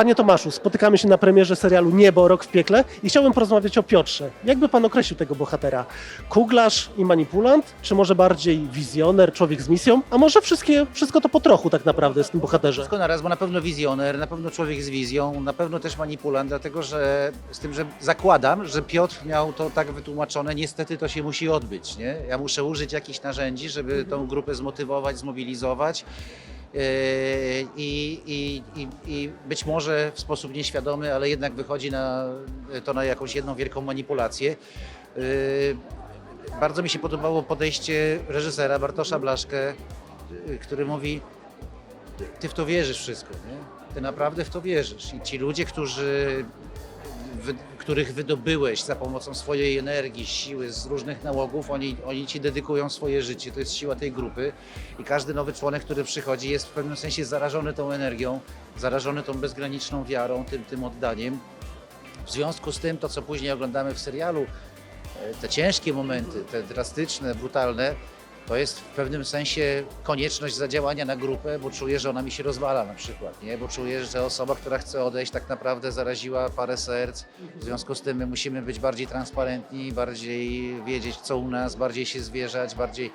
Panie Tomaszu, spotykamy się na premierze serialu Niebo, Rok w piekle i chciałbym porozmawiać o Piotrze. Jakby pan określił tego bohatera? Kuglarz i manipulant? Czy może bardziej wizjoner, człowiek z misją? A może wszystkie, wszystko to po trochu tak naprawdę w tym bohaterze? Wszystko naraz, bo na pewno wizjoner, na pewno człowiek z wizją, na pewno też manipulant, dlatego że z tym, że zakładam, że Piotr miał to tak wytłumaczone, niestety to się musi odbyć. Nie? Ja muszę użyć jakichś narzędzi, żeby tą grupę zmotywować, zmobilizować. Yy, I, i, i, I być może w sposób nieświadomy, ale jednak wychodzi na to na jakąś jedną wielką manipulację. Yy, Bardzo mi się podobało podejście reżysera Bartosza Blaszkę, yy, który mówi, ty, w to wierzysz wszystko, nie? Ty naprawdę w to wierzysz. I ci ludzie, którzy, których wydobyłeś za pomocą swojej energii, siły z różnych nałogów, oni, oni ci dedykują swoje życie. To jest siła tej grupy. I każdy nowy członek, który przychodzi, jest w pewnym sensie zarażony tą energią, zarażony tą bezgraniczną wiarą, tym, tym oddaniem. W związku z tym, to co później oglądamy w serialu, e, te ciężkie momenty, te drastyczne, brutalne, to jest w pewnym sensie konieczność zadziałania na grupę, bo czuję, że ona mi się rozwala na przykład, nie? bo czuję, że osoba, która chce odejść, tak naprawdę zaraziła parę serc. W związku z tym my musimy być bardziej transparentni, bardziej wiedzieć, co u nas, bardziej się zwierzać, bardziej,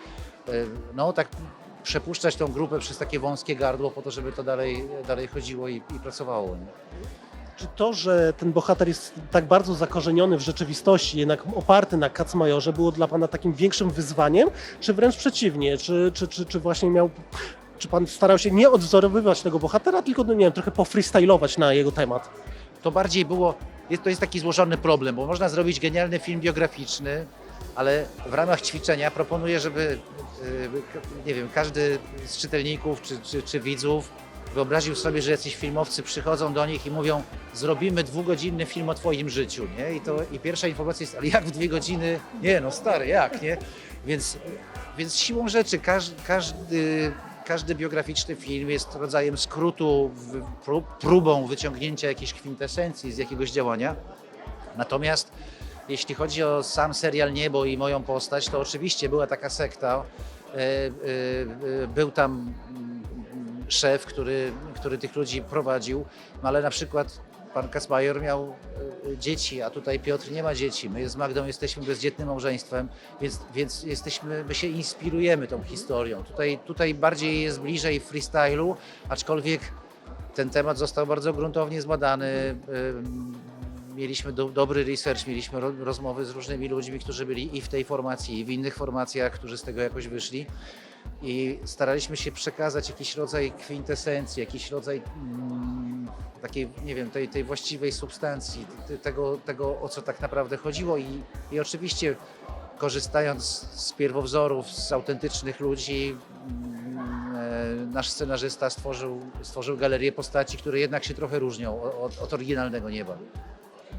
e, no tak przepuszczać tą grupę przez takie wąskie gardło po to, żeby to dalej, dalej chodziło i, i pracowało. Nie? Czy to, że ten bohater jest tak bardzo zakorzeniony w rzeczywistości, jednak oparty na Kacmajorze, było dla pana takim większym wyzwaniem, czy wręcz przeciwnie? Czy, czy, czy, czy właśnie miał. Czy pan starał się nie odwzorowywać tego bohatera, tylko no nie wiem, trochę pofreestylować na jego temat? to bardziej było, jest, to jest taki złożony problem, bo można zrobić genialny film biograficzny, ale w ramach ćwiczenia proponuję, żeby, y, k- nie wiem, każdy z czytelników czy, czy, czy widzów wyobraził sobie, że jacyś filmowcy przychodzą do nich i mówią, zrobimy dwugodzinny film o twoim życiu, nie? I, to, i pierwsza informacja jest, ale jak w dwie godziny? Nie, no stary, jak, nie? Więc, więc siłą rzeczy każdy, każdy, każdy biograficzny film jest rodzajem skrótu, w- pró- próbą wyciągnięcia jakiejś kwintesencji z jakiegoś działania. Natomiast jeśli chodzi o sam serial Niebo i moją postać, to oczywiście była taka sekta. E, e, e, Był tam szef, który, który tych ludzi prowadził, no ale na przykład pan Kasmajor miał e, dzieci, a tutaj Piotr nie ma dzieci. My z Magdą jesteśmy bezdzietnym małżeństwem, więc, więc jesteśmy, my się inspirujemy tą historią. Tutaj, tutaj bardziej jest bliżej freestylu, aczkolwiek ten temat został bardzo gruntownie zbadany. Mieliśmy do, dobry research, mieliśmy ro, rozmowy z różnymi ludźmi, którzy byli i w tej formacji, i w innych formacjach, którzy z tego jakoś wyszli. I staraliśmy się przekazać jakiś rodzaj kwintesencji, jakiś rodzaj mm, takiej, nie wiem, tej, tej właściwej substancji, te- tego, tego, o co tak naprawdę chodziło. I, i oczywiście korzystając z pierwowzorów, z autentycznych ludzi, mm, e, nasz scenarzysta stworzył, stworzył galerię postaci, które jednak się trochę różnią od, od oryginalnego nieba.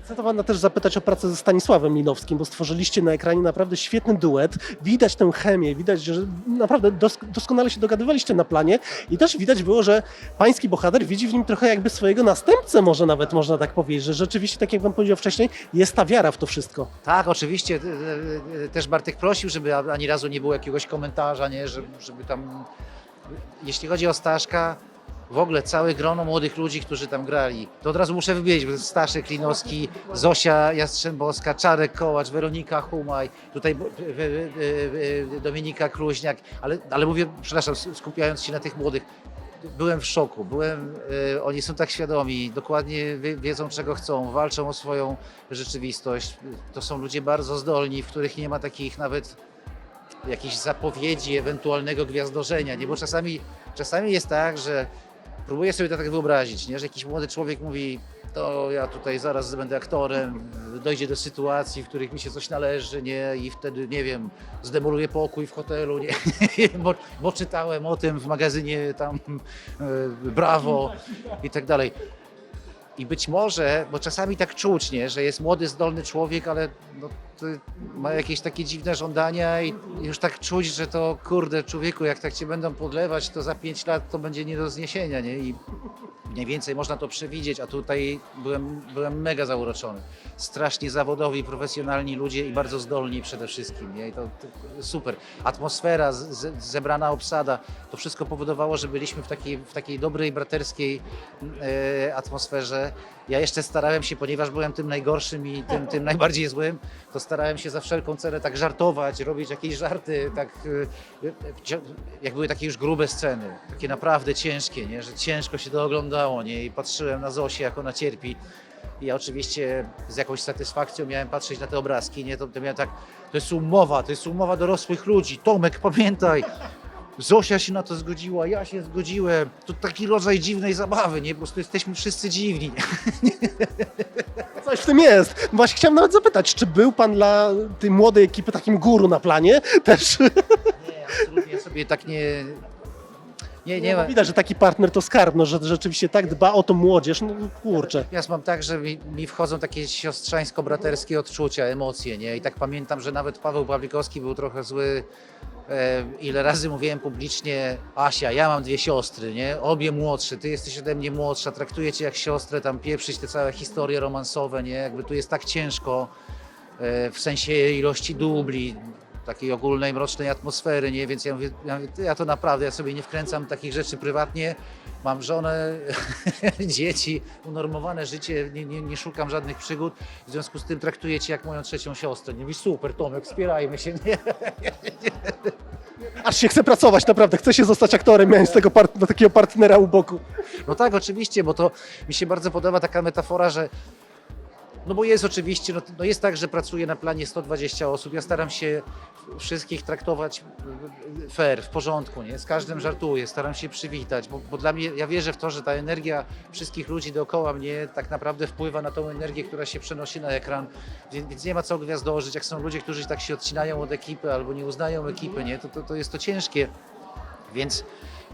Chcę to pana też zapytać o pracę ze Stanisławem Minowskim, bo stworzyliście na ekranie naprawdę świetny duet. Widać tę chemię, widać, że naprawdę dosk- doskonale się dogadywaliście na planie i też widać było, że pański bohater widzi w nim trochę jakby swojego następcę, może nawet można tak powiedzieć, że rzeczywiście, tak jak wam powiedział wcześniej, jest ta wiara w to wszystko. Tak, oczywiście e, e, też Bartek prosił, żeby ani razu nie było jakiegoś komentarza, nie, żeby tam. Jeśli chodzi o Staszka, w ogóle całe grono młodych ludzi, którzy tam grali, to od razu muszę wymienić, bo Staszek Klinowski, Zosia Jastrzębowska, Czarek Kołacz, Weronika Humaj, tutaj e, e, e, Dominika Kluźniak, ale, ale mówię, przepraszam, skupiając się na tych młodych, byłem w szoku, byłem, e, oni są tak świadomi, dokładnie wie, wiedzą czego chcą, walczą o swoją rzeczywistość. To są ludzie bardzo zdolni, w których nie ma takich nawet jakichś zapowiedzi ewentualnego gwiazdorzenia, nie? Bo czasami, czasami jest tak, że próbuję sobie to tak wyobrazić, nie? że jakiś młody człowiek mówi, to ja tutaj zaraz będę aktorem, dojdzie do sytuacji, w których mi się coś należy, nie? I wtedy, nie wiem, zdemoluję pokój w hotelu, nie? bo, bo czytałem o tym w magazynie tam e, Brawo i tak dalej. I być może, bo czasami tak czuć, nie, że jest młody, zdolny człowiek, ale no, ma jakieś takie dziwne żądania i już tak czuć, że to kurde człowieku, jak tak cię będą podlewać, to za pięć lat to będzie nie do zniesienia, nie? I mniej więcej można to przewidzieć, a tutaj byłem, byłem mega zauroczony. Strasznie zawodowi, profesjonalni ludzie i bardzo zdolni przede wszystkim. Nie? I to, to super. Atmosfera, z, zebrana obsada, to wszystko powodowało, że byliśmy w takiej, w takiej dobrej, braterskiej e, atmosferze. Ja jeszcze starałem się, ponieważ byłem tym najgorszym i tym, tym najbardziej złym, to starałem się za wszelką cenę tak żartować, robić jakieś żarty, tak e, e, jak były takie już grube sceny, takie naprawdę ciężkie, nie? że ciężko się to oglądało nie? i patrzyłem na Zosię, jak ona cierpi. I ja oczywiście z jakąś satysfakcją miałem patrzeć na te obrazki, nie? To, to miałem tak, to jest umowa, to jest umowa dorosłych ludzi. Tomek, pamiętaj, Zosia się na to zgodziła, ja się zgodziłem. To taki rodzaj dziwnej zabawy, nie? Po prostu jesteśmy wszyscy dziwni. Coś w tym jest. Właśnie chciałem nawet zapytać, czy był pan dla tej młodej ekipy takim guru na planie? Też Nie, absolutnie ja sobie tak nie... Nie, nie no, ma. widać, że taki partner to skarb, no, że rzeczywiście tak dba o tą młodzież, no kurczę. Ja mam tak, że mi, mi wchodzą takie siostrzańsko-braterskie odczucia, emocje, nie? I tak pamiętam, że nawet Paweł Pawlikowski był trochę zły. E, ile razy mówiłem publicznie, Asia, ja mam dwie siostry, nie? Obie młodsze, ty jesteś ode mnie młodsza, traktuję cię jak siostrę, tam pieprzyć te całe historie romansowe, nie? Jakby tu jest tak ciężko e, w sensie ilości dubli, takiej ogólnej, mrocznej atmosfery, nie? Więc ja mówię, ja, mówię, ja to naprawdę, ja sobie nie wkręcam takich rzeczy prywatnie, mam żonę, dzieci, unormowane życie, nie, nie, nie szukam żadnych przygód, w związku z tym traktuję cię jak moją trzecią siostrę. Nie mówisz, super Tomek, wspierajmy się, nie? Aż się chce pracować, naprawdę, chce się zostać aktorem, miałem z tego part- takiego partnera u boku. No tak, oczywiście, bo to mi się bardzo podoba taka metafora, że no bo jest oczywiście, no, no jest tak, że pracuję na planie 120 osób, ja staram się wszystkich traktować fair, w porządku, nie? Z każdym żartuję, staram się przywitać, bo, bo dla mnie, ja wierzę w to, że ta energia wszystkich ludzi dookoła mnie tak naprawdę wpływa na tą energię, która się przenosi na ekran, więc, więc nie ma co gwiazdożyć, jak są ludzie, którzy tak się odcinają od ekipy albo nie uznają ekipy, nie? To, to, to jest to ciężkie, więc,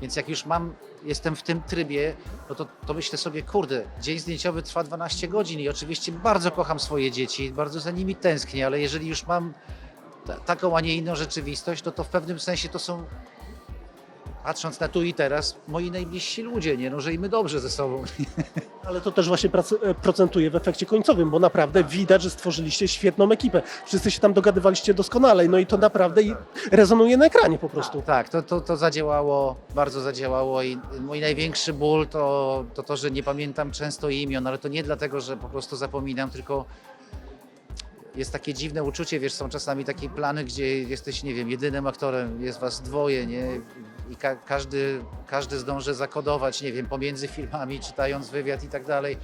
więc jak już mam, jestem w tym trybie, no to, to myślę sobie, kurde, dzień zdjęciowy trwa 12 godzin i oczywiście bardzo kocham swoje dzieci, bardzo za nimi tęsknię, ale jeżeli już mam ta, taką, a nie inną rzeczywistość, no to w pewnym sensie to są, patrząc na tu i teraz, moi najbliżsi ludzie, nie? No, żyjmy dobrze ze sobą. Ale to też właśnie e, procentuje w efekcie końcowym, bo naprawdę widać, że stworzyliście świetną ekipę. Wszyscy się tam dogadywaliście doskonale, no i to naprawdę i- rezonuje na ekranie po prostu. Tak, to, to, to zadziałało, bardzo zadziałało i mój największy ból to, to to, że nie pamiętam często imion, ale to nie dlatego, że po prostu zapominam, tylko jest takie dziwne uczucie, wiesz, są czasami takie plany, gdzie jesteś, nie wiem, jedynym aktorem, jest was dwoje, nie? I ka- każdy, każdy zdąży zakodować, nie wiem, pomiędzy filmami, czytając wywiad i tak dalej.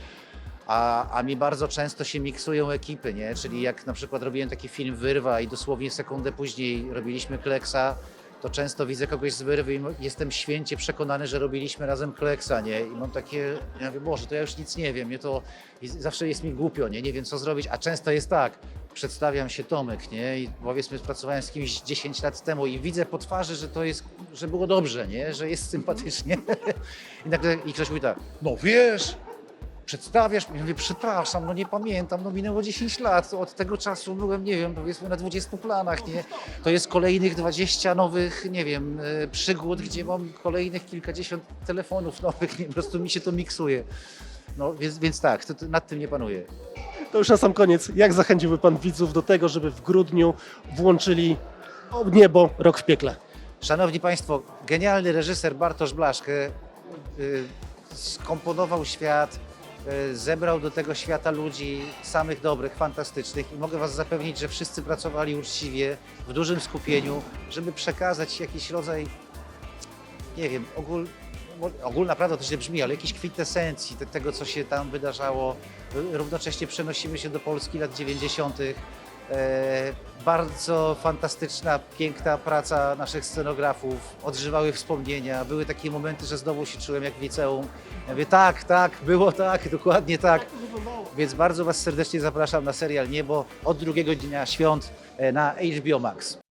A, a mi bardzo często się miksują ekipy, nie? Czyli jak na przykład robiłem taki film Wyrwa i dosłownie sekundę później robiliśmy Kleksa, to często widzę kogoś z Wyrwy i jestem święcie przekonany, że robiliśmy razem Kleksa, nie? I mam takie, ja mówię, Boże, to ja już nic nie wiem, nie? To zawsze jest mi głupio, nie? Nie wiem, co zrobić, a często jest tak, przedstawiam się Tomek, nie? I powiedzmy, pracowałem z kimś 10 lat temu i widzę po twarzy, że to jest, że było dobrze, nie? Że jest sympatycznie. I nagle i ktoś mówi tak, no wiesz, przedstawiasz mówię, przepraszam, no nie pamiętam, no minęło 10 lat, od tego czasu byłem, nie wiem, powiedzmy na 20 planach, nie? To jest kolejnych 20 nowych, nie wiem, e, przygód, gdzie mam kolejnych kilkadziesiąt telefonów nowych, nie, po prostu mi się to miksuje. No więc, więc tak, to, to nad tym nie panuję. To już na sam koniec, jak zachęciłby Pan widzów do tego, żeby w grudniu włączyli o niebo, rok w piekle? Szanowni Państwo, genialny reżyser Bartosz Blaszke y, skomponował świat, y, zebrał do tego świata ludzi samych dobrych, fantastycznych i mogę Was zapewnić, że wszyscy pracowali uczciwie, w dużym skupieniu, żeby przekazać jakiś rodzaj, nie wiem, ogól, ogólna prawda to źle brzmi, ale jakiejś kwintesencji te, tego, co się tam wydarzało. Równocześnie przenosimy się do Polski lat 90. E, bardzo fantastyczna, piękna praca naszych scenografów, odżywały wspomnienia, były takie momenty, że znowu się czułem jak w liceum. Ja mówię, tak, tak, było tak, dokładnie tak. Więc bardzo Was serdecznie zapraszam na serial Niebo od drugiego dnia świąt e, na HBO Max.